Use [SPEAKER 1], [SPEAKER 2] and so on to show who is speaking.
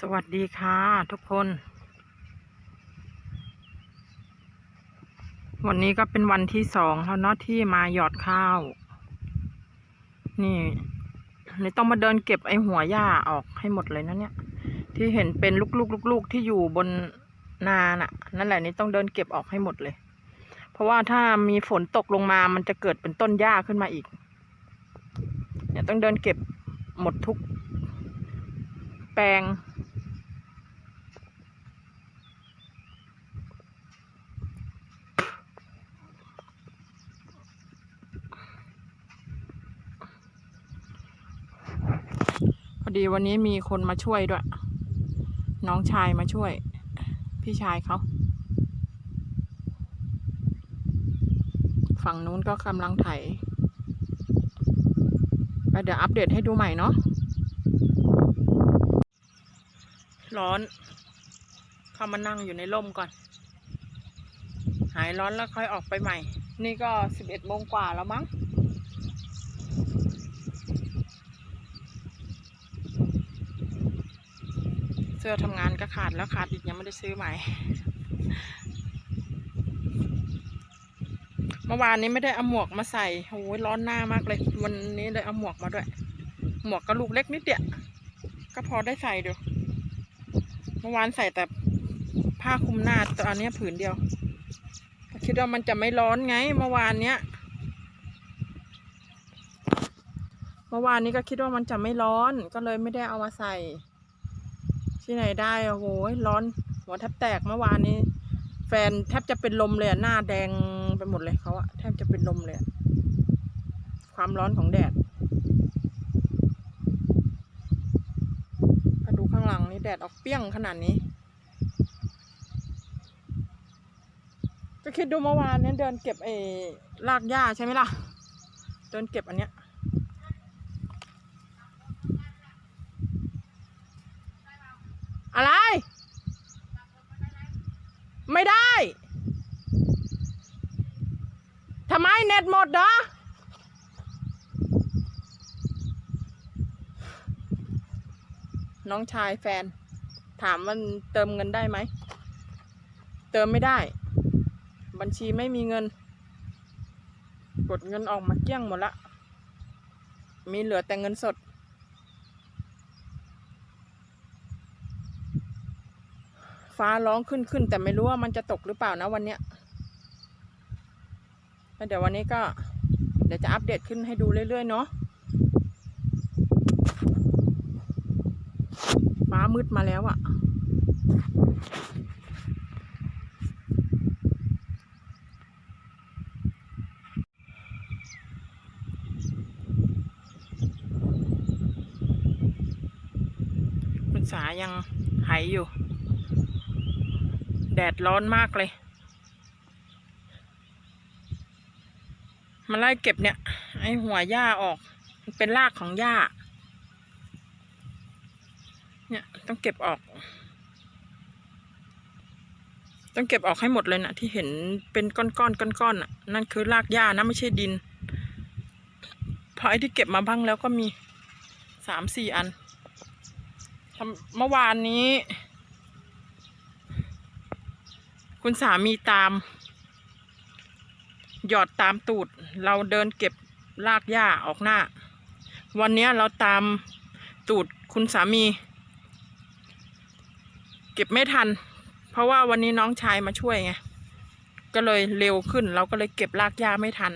[SPEAKER 1] สวัสดีค่ะทุกคน วันนี้ก็เป็นวันที่สองแล้วเนาะที่มาหยอดข้าว นี่นี่ต้องมาเดินเก็บไอ้หัวหญ้าออกให้หมดเลยนะเนี่ย ที่เห็นเป็นลูกๆลูกๆที่อยู่บนนาน่ะ นั่นแหละนี่ต้องเดินเก็บออกให้หมดเลย เพราะว่าถ้ามีฝนตกลงมามันจะเกิดเป็นต้นหญ้าขึ้นมาอีก เนี่ยต้องเดินเก็บหมดทุกแปลง ดีวันนี้มีคนมาช่วยด้วย น้องชายมาช่วย พี่ชายเขา ฝั่งนู้นก็กำลังไถไปเดี๋ยวอัปเดตให้ดูใหม่เนาะร้อน เข้ามานั่งอยู่ในร่มก่อน หายร้อนแล้วค่อยออกไปใหม่ นี่ก็สิบเอ็ดโมงกว่าแล้วมั้ง สื้อทำงานก็ขาดแล้วขาดอีกยังไม่ได้ซื้อใหม่ เมื่อวานนี้ไม่ได้เอาหมวกมาใส่โอ้ยร้อนหน้ามากเลย วันนี้เลยเอาหมวกมาด้วย หมวกกระลูกเล็กนิดเดียวก็พอได้ใส่ดูเมื่อวานใส่แต่ผ้าคลุมหน้าแต่อันนี้ผืนเดียวคิดว่ามันจะไม่ร้อนไง เมื่อวานเนี้ย เมื่อวานนี้ก็คิดว่ามันจะไม่ร้อนก็เลยไม่ได้เอามาใส่ ที่ไหนได้โอ้โหร้อนหัวแทบแตกเมื่อวานนี้ แฟนแทบจะเป็นลมเลยหน้าแดงไปหมดเลยเขาอะแทบจะเป็นลมเลย ความร้อนของแดดมาดูข้างหลังนี่แดดออกเปรี้ยงขนาดนี้ก็คิดดูเมื่อวานเนี้เดินเก็บไอ้รากหญ้าใช่ไหมล่ะ เดินเก็บอันเนี้ย อะไร ไม่ได้ ทำไมเน็ตหมดเหรอน้องชายแฟน ถามมันเติมเงินได้ไหม เติมไม่ได้ บัญชีไม่มีเงิน กดเงินออกมาเกลี้ยงหมดละ มีเหลือแต่เงินสด ฟ้าร้องขึ้นขึ้นแต่ไม่รู้ว่ามันจะตกหรือเปล่านะวันเนี้ย เดี๋ยววันนี้ก็เดี๋ยวจะอัปเดตขึ้นให้ดูเรื่อย ๆ เนาะฟ้ามืดมาแล้วอะ่ะคุณสายังหายอยู่ แดดร้อนมากเลย มาไล่เก็บเนี่ย ไอหัวหญ้าออกมันเป็นรากของหญ้า เนี่ยต้องเก็บออก ต้องเก็บออกให้หมดเลยนะที่เห็นเป็นก้อนๆก้อนๆน่ะนั่นคือรากหญ้านะไม่ใช่ดินพราะไอ้ที่เก็บมาบ้างแล้วก็มีสามสี่อันเมื่อวานนี้ คุณสามีตาม หยอดตามตูด เราเดินเก็บรากหญ้าออกหน้า วันนี้เราตามตูดคุณสามี เก็บไม่ทัน เพราะว่าวันนี้น้องชายมาช่วยไง ก็เลยเร็วขึ้น เราก็เลยเก็บรากหญ้าไม่ทัน